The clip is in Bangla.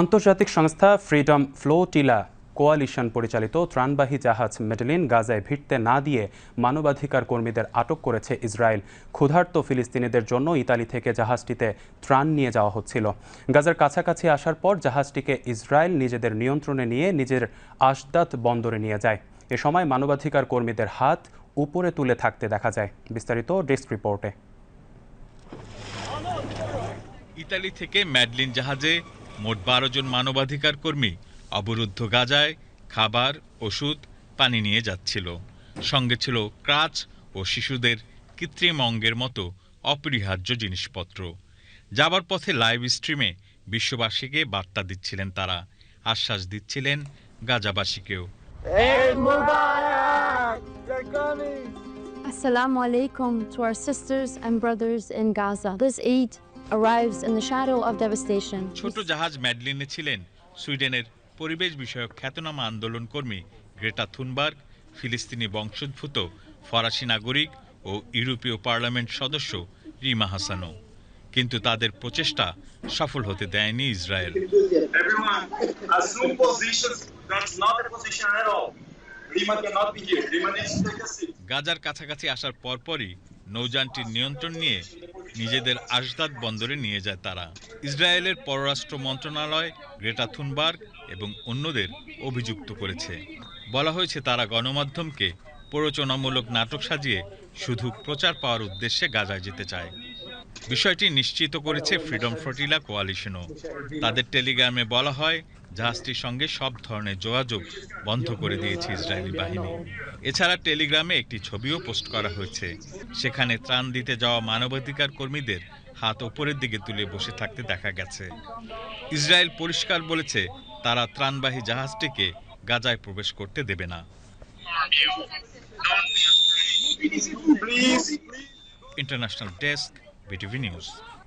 আন্তর্জাতিক সংস্থা ফ্রিডম ফ্লোটিলা কোয়ালিশন পরিচালিত ত্রাণবাহী জাহাজ মেডেলিন গাজায় ভিড়তে না দিয়ে মানবাধিকার কর্মীদের আটক করেছে ইসরায়েল। ক্ষুধার্ত ফিলিস্তিনিদের জন্য ইতালি থেকে জাহাজটিতে ত্রাণ নিয়ে যাওয়া হচ্ছিল। গাজার কাছাকাছি আসার পর জাহাজটিকে ইসরায়েল নিজেদের নিয়ন্ত্রণে নিয়ে নিজের আশদাত বন্দরে নিয়ে যায়। এ সময় মানবাধিকার কর্মীদের হাত উপরে তুলে থাকতে দেখা যায়। বিস্তারিত ডেস্ক রিপোর্টে। ইতালি থেকে ম্যাডলিন জাহাজে মোট বারো জন মানবাধিকার কর্মী অবরুদ্ধ গাজায় খাবার ওষুধ পানি নিয়ে যাচ্ছিল সঙ্গে ছিল ক্রাচ ও শিশুদের কৃত্রিম অঙ্গের মতো অপরিহার্য জিনিসপত্র যাবার পথে লাইভ স্ট্রিমে বিশ্ববাসীকে বার্তা দিচ্ছিলেন তারা আশ্বাস দিচ্ছিলেন গাজাবাসীকেও! Assalamu alaikum to our sisters and brothers in Gaza. This Eid arrives in the shadow of devastation. ছোট জাহাজ ম্যাডলিনে ছিলেন সুইডেনের পরিবেশ বিষয়ক খ্যাতনামা আন্দোলন কর্মী গ্রেটা থুনবার্গ ফিলিস্তিনি বংশোদ্ভূত ফরাসি নাগরিক ও ইউরোপীয় পার্লামেন্ট সদস্য রিমা হাসানো কিন্তু তাদের প্রচেষ্টা সফল হতে দেয়নি Israel Everyone, assume positions. That's not a position at all. Rima cannot be here. Rima needs to take a seat. গাজার কাছাকাছি আসার পরপরই নৌযানটির নিয়ন্ত্রণ নিয়ে নিজেদের আশদাদ বন্দরে নিয়ে যায় তারা। ইসরায়েলের পররাষ্ট্র মন্ত্রণালয় গ্রেটা থুনবার্গ এবং অন্যদের অভিযুক্ত করেছে। বলা হয়েছে, তারা গণমাধ্যমকে প্ররোচনামূলক নাটক সাজিয়ে শুধু প্রচার পাওয়ার উদ্দেশ্যে গাজায় যেতে চায়। বিষয়টি নিশ্চিত করেছে ফ্রিডম ফ্রটিলা কোয়ালিশনও তাদের টেলিগ্রামে বলা হয়, জাহাজটির সঙ্গে সব ধরনের যোগাযোগ বন্ধ করে দিয়েছে ইসরায়েলি বাহিনী। এছাড়া টেলিগ্রামে একটি ছবিও পোস্ট করা হয়েছে। সেখানে ত্রাণ দিতে যাওয়া মানবাধিকার কর্মীদের হাত ওপরের দিকে তুলে বসে থাকতে দেখা গেছে। ইসরায়েল পরিষ্কার বলেছে, তারা ত্রাণবাহী জাহাজটিকে গাজায় প্রবেশ করতে দেবে না. International desk BTV News.